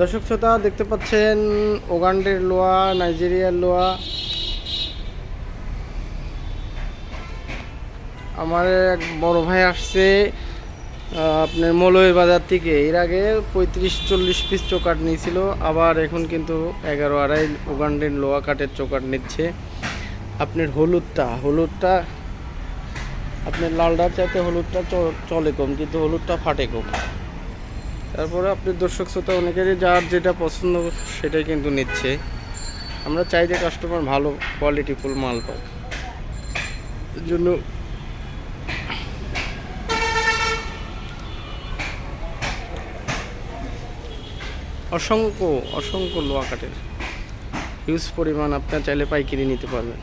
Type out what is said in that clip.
দর্শক শ্রোতা, দেখতে পাচ্ছেন ওগান্ডের লোয়া, নাইজেরিয়ার লোয়া। আমার এক বড় ভাই আসছে আপনার মলয় বাজার থেকে। এর আগে পঁয়ত্রিশ, চল্লিশ পিস চোকাট নিয়েছিল, আবার এখন কিন্তু এগারো আড়াই ওগান্ডের লোয়া কাঠের চোকাট নিচ্ছে। আপনার হলুদটা হলুদটা, আপনার লালটার চাইতে হলুদটা চলে কম, কিন্তু হলুদটা ফাটে কম। তারপরে আপনি দর্শক শ্রোতা অনেকেরই যার যেটা পছন্দ সেটাই কিন্তু নিচ্ছে। আমরা চাই যে কাস্টমার ভালো কোয়ালিটি ফুল মাল পাক। এর জন্য অসংখ্য অসংখ্য লোয়া কাঠের হিউজ পরিমাণ আপনার চাইলে পাইকিরি নিতে পারবেন।